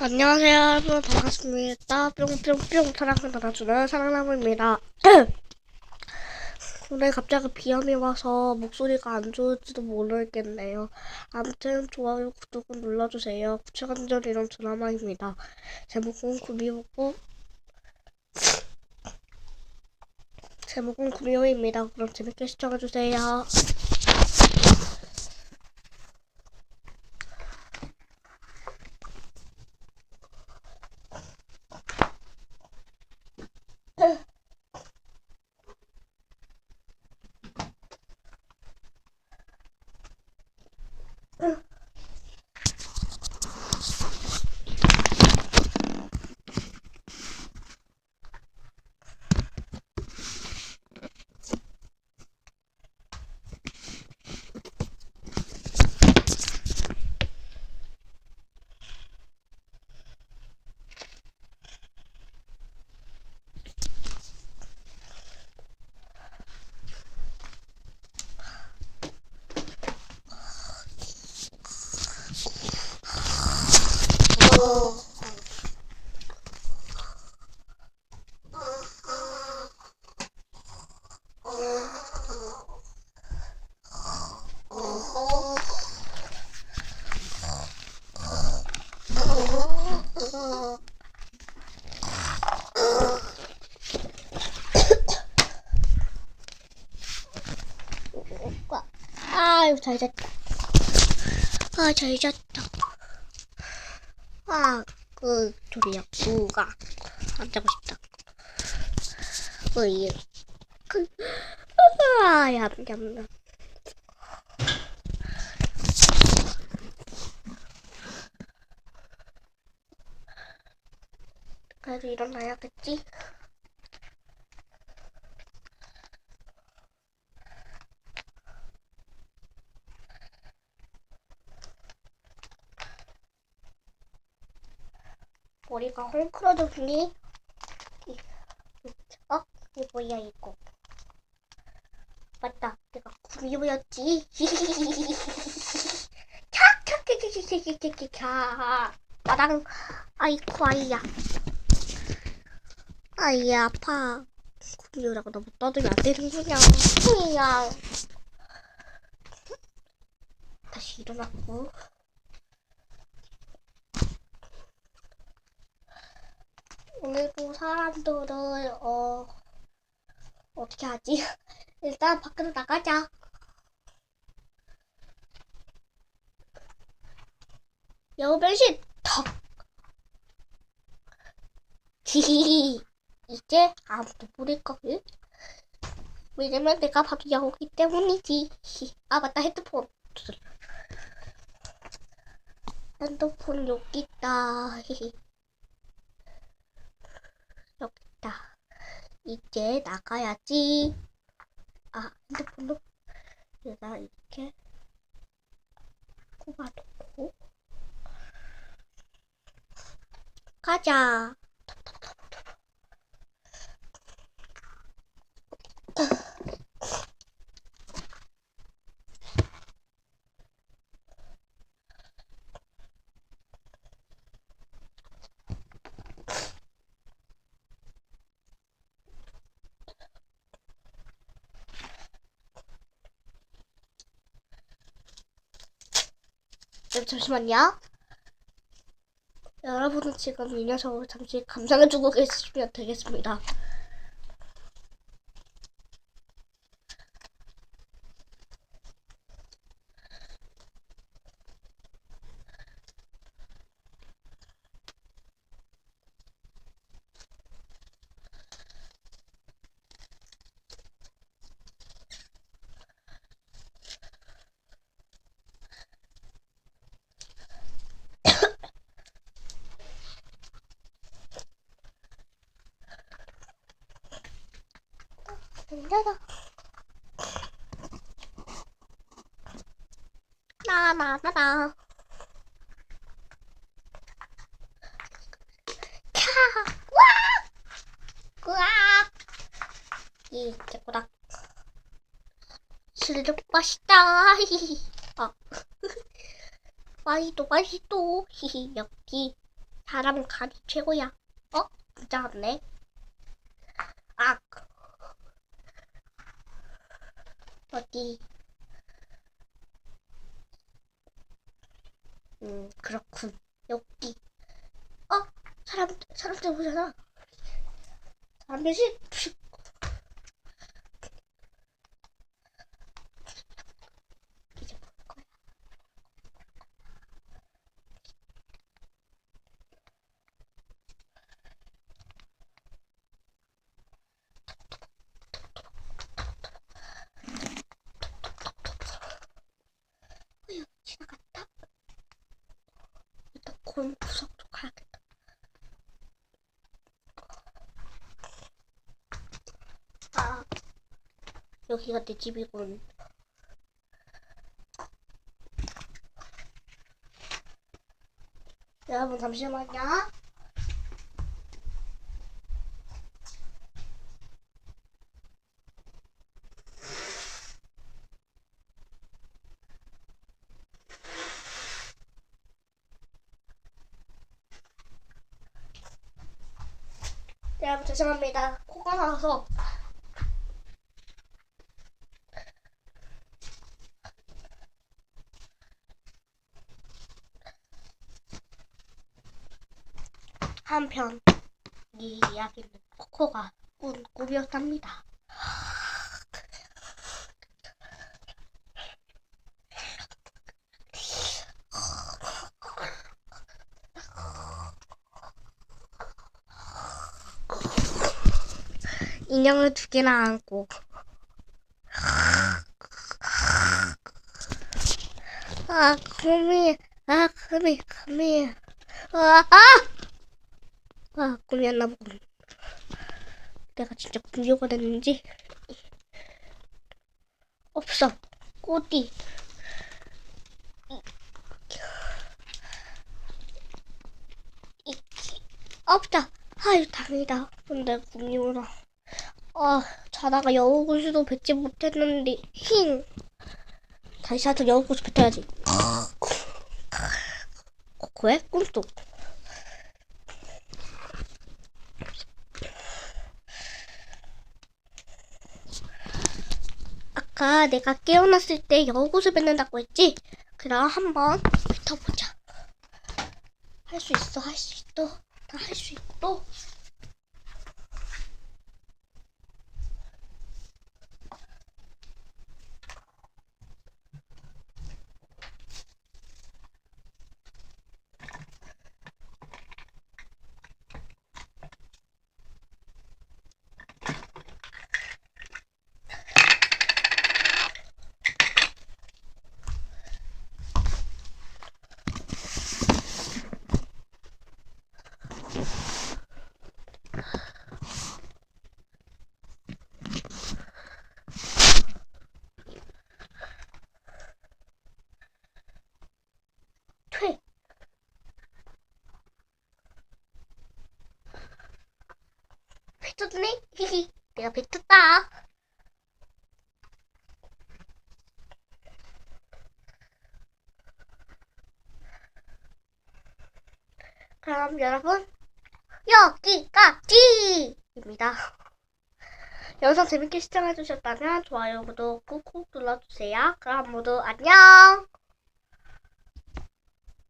안녕하세요. 여러분 반갑습니다. 뿅뿅뿅. 사랑을 받아주는 사랑나무입니다. 오늘 갑자기 비염이 와서 목소리가 안 좋을지도 모르겠네요. 아무튼 좋아요 구독은 눌러주세요. 구체관절 이런 드라마입니다. 제목은 구미호고. 제목은 구미호입니다. 그럼 재밌게 시청해주세요 잘 잤다. 아 잘 잤다. 아그 소리야. 구가 안 자고 싶다. 으이 그 아 야 얌얌. 그래도 일어나야겠지 머리가 헝클어졌니? 이- 어? 이거 뭐야 이거? 맞다. 내가 구미호였지. 나랑 아이쿠 아이야. 아이 아파. 구미호라고 너무 떠들면 안 되는구나 그냥 다시 일어났고 오늘도 사람들을 어 어떻게 하지? 일단 밖으로 나가자. 여변신 턱. 히히히. 이제 아무도 모를걸? 왜냐면 내가 바로 여우기 때문이지. 히. 아 맞다 헤드폰. 핸드폰 여기 있다. 있다. 이제 나가야지. 아, 핸드폰도 여기다 이렇게 꼽아놓고 가자. 잠시만요. 여러분은 지금 이 녀석을 잠시 감상해주고 계시면 되겠습니다. 짜자. 나나나나. 캬! 와! 으악! 이 개꼬닥. 실력 맛있다. 히히. 아. 맛있도 맛있도. 히히. 여기 사람은 간이 최고야. 어? 진짜 같네. 아. 어디? 음, 그렇군. 여기. 어? 사람, 사람들 보잖아. 사람들 씩, 씩. 이제 볼 거야. 어휴, 지나갔다. 일단 곤 구석 쪽 가야겠다. 아, 여기가 내 집이군. 여러분 잠시만요. 여러분 죄송합니다. 코가 나와서 한편 이 이야기는 코코가 꾼 꿈이었답니다. 인형을 두 개나 안고. 아 꿈이 아 꿈이 꿈이 아 아! 아 꿈이었나 보군. 내가 진짜 꿈이가 됐는지. 없어. 이- 없다. 아유 다행이다. 근데 꿈이구나 아, 자다가 여우구슬도 뱉지 못했는데, 힝. 다시 자서 여우구슬 뱉어야지. 코코의 꿈속. 아까 내가 깨어났을 때 여우구슬 뱉는다고 했지? 그럼 한번 뱉어보자. 할 수 있어, 할 수 있어. 나 할 수 있어. 퇴. 뱉었네? 히히. 내가 뱉었다. 그럼 여러분, 여기까지입니다. 영상 재밌게 시청해주셨다면 좋아요, 구독 꾹꾹 눌러주세요. 그럼 모두 안녕!